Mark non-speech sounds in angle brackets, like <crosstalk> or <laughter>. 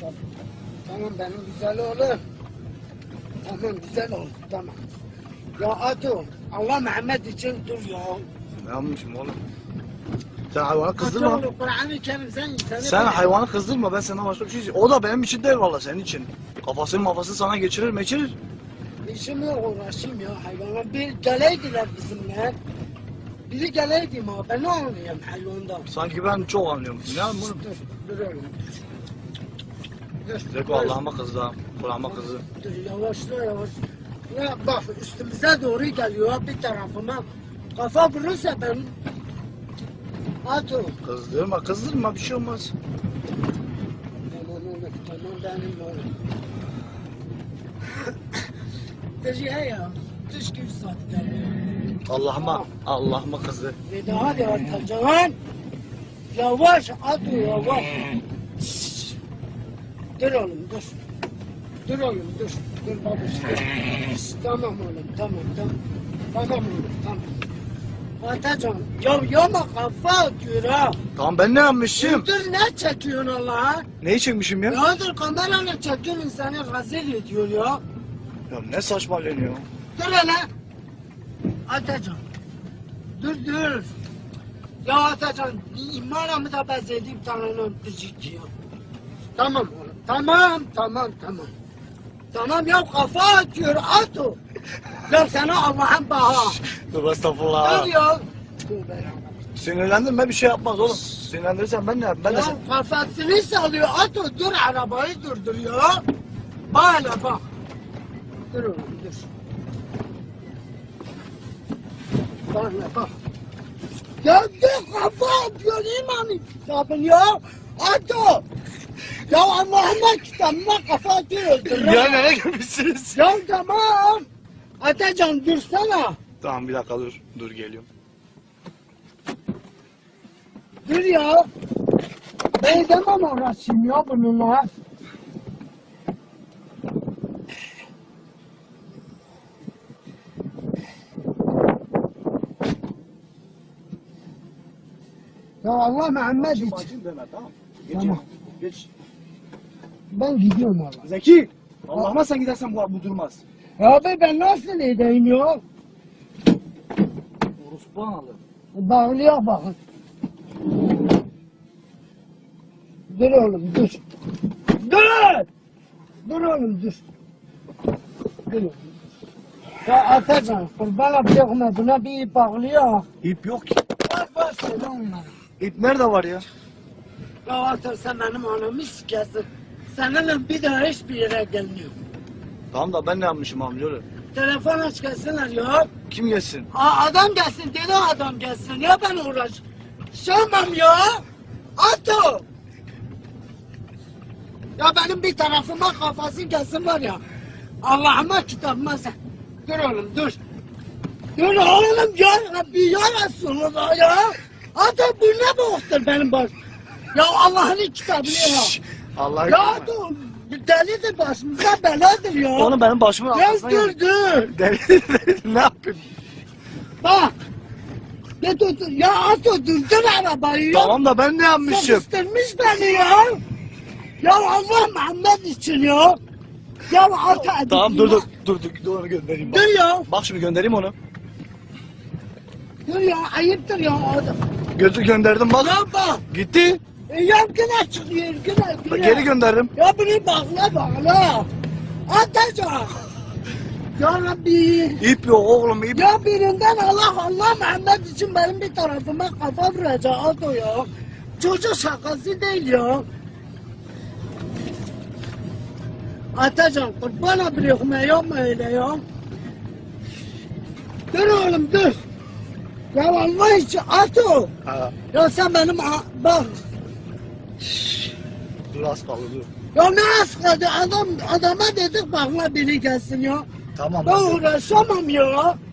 Tamam benim güzel oğlum. Tamam güzel oğlum tamam. Ya Atu Allah Muhammed için dur ya. Ne yapmışım oğlum? Sen hayvanı kızdırma. Kur'an-ı Kerim sen Sen hayvanı kızdırma ben senden başka bir şey O da benim için değil valla senin için. Kafasını mafasını sana geçirir meçirir. İşimle uğraşayım ya hayvana. Bir geleydiler bizimle. Biri geleydi ma ben ne anlayayım hayvandan. Sanki ben çok anlıyorum. Ne yapayım Dur, dur oğlum. Zeko Allah'ıma kızdı ha. Kulağıma kızdı. Dur yavaşla yavaş. Ya bak üstümüze doğru geliyor bir tarafıma. Kafa vurursa ben... Atu. Kızdırma kızdırma bir şey olmaz. Tamam oğlum tamam benim oğlum. Dur ya. Dış gibi saatte. Allah'ıma Allah'ıma kızdı. Bir daha da atacaksın. Yavaş Atu yavaş. Dur oğlum dur. Dur oğlum dur. Dur babuş dur. Tamam oğlum tamam tamam. Tamam oğlum tamam. Atacaksın. Ya yama kafa atıyor ha. Tamam ben ne yapmışım? Dur ne çekiyorsun Allah'a? Neyi çekmişim ya? Ya dur kamerayla çekiyorsun insanı rezil ediyor ya. Ya ne saçmalıyorsun ya? Dur hele. Atacan. Dur dur. Ya Atacan imanımı da bezediğim tanrının düzük ya. Tamam oğlum. Tamam tamam tamam. Tamam ya kafa atıyor at o. Ya sana Allah'ın baha. Dur estağfurullah. Dur ya. Ben bir şey yapmaz oğlum. Sinirlendirirsen ben ne yapayım? Ben de Ya sen... kafasını sallıyor at o. Dur arabayı durdur ya. Bak hele bak. Dur oğlum dur. Bak hele bak. Ya dur kafa atıyor imanı kitabın ya. At o. Ya Allah'ıma kitabıma kafa atıyor öldür. Ya nereye gelmişsiniz? Ya tamam. Atacan dursana. Tamam bir dakika dur. Dur geliyorum. Dur ya. Ben demem uğraşayım ya bununla. Ya Allah Muhammed için. Bacım deme tamam. Tamam. Geç. Ben gidiyorum Allah. Zeki. Allah'ıma sen gidersen bu, bu durmaz. Ya abi ben nasıl edeyim ya? Orospu analı. Bağlıya bakın. Dur oğlum dur. Dur! Dur oğlum dur. Dur oğlum. Ya Atacan kurban abdekme buna bir ip bağlıyor. İp yok ki. Bak bak söyle onlara. İp nerede var ya? Ya Atar sen benim anamı sikesin. Seninle bir daha hiçbir yere gelmiyor. Tamam da ben ne yapmışım amcaoğlu? Telefon aç gelsinler ya. Kim gelsin? Aa, adam gelsin dedi adam gelsin ya ben uğraş. Şamam ya. Ato. Ya benim bir tarafıma kafası gelsin var ya. Allah'ıma kitabıma sen. Dur oğlum dur. Dur oğlum ya Rabbi ya Resulullah ya. Ato bu ne boktur benim baş. Ya Allah'ın kitabını ya. Allah Ya Ato delidir başımıza beladır ya. Oğlum benim başımın Ya arkasına dur gel. dur. <laughs> Deli ne yapıyorsun? Bak. Dur dur. Ya Ato durdur arabayı ya. Tamam da ben ne yapmışım? Sıkıştırmış beni ya. Ya Allah Muhammed için ya. Ya Ato. Tamam dur dur dur dur dur onu göndereyim bak. Dur ya. Bak şimdi göndereyim onu. Dur ya ayıptır ya Ato. Götür gönderdim bak. Ya bak. Gitti. E, ya güne çıkıyor güne güne. Geri gönderdim. Ya bunu bağla bağla. Atacak. Ya Rabbi. İp yok oğlum ip. Ya birinden Allah Allah Muhammed için benim bir tarafıma kafa vuracak Ato ya. Çocuk şakası değil ya. Atacan kurban bırakma yapma öyle ya. Dur oğlum dur. Ya Allah için Ato. Ha, Ya sen benim bak. Kaldı dur. Ya ne askadı adam adama dedik bakla biri gelsin ya. Tamam. Ben uğraşamam ya.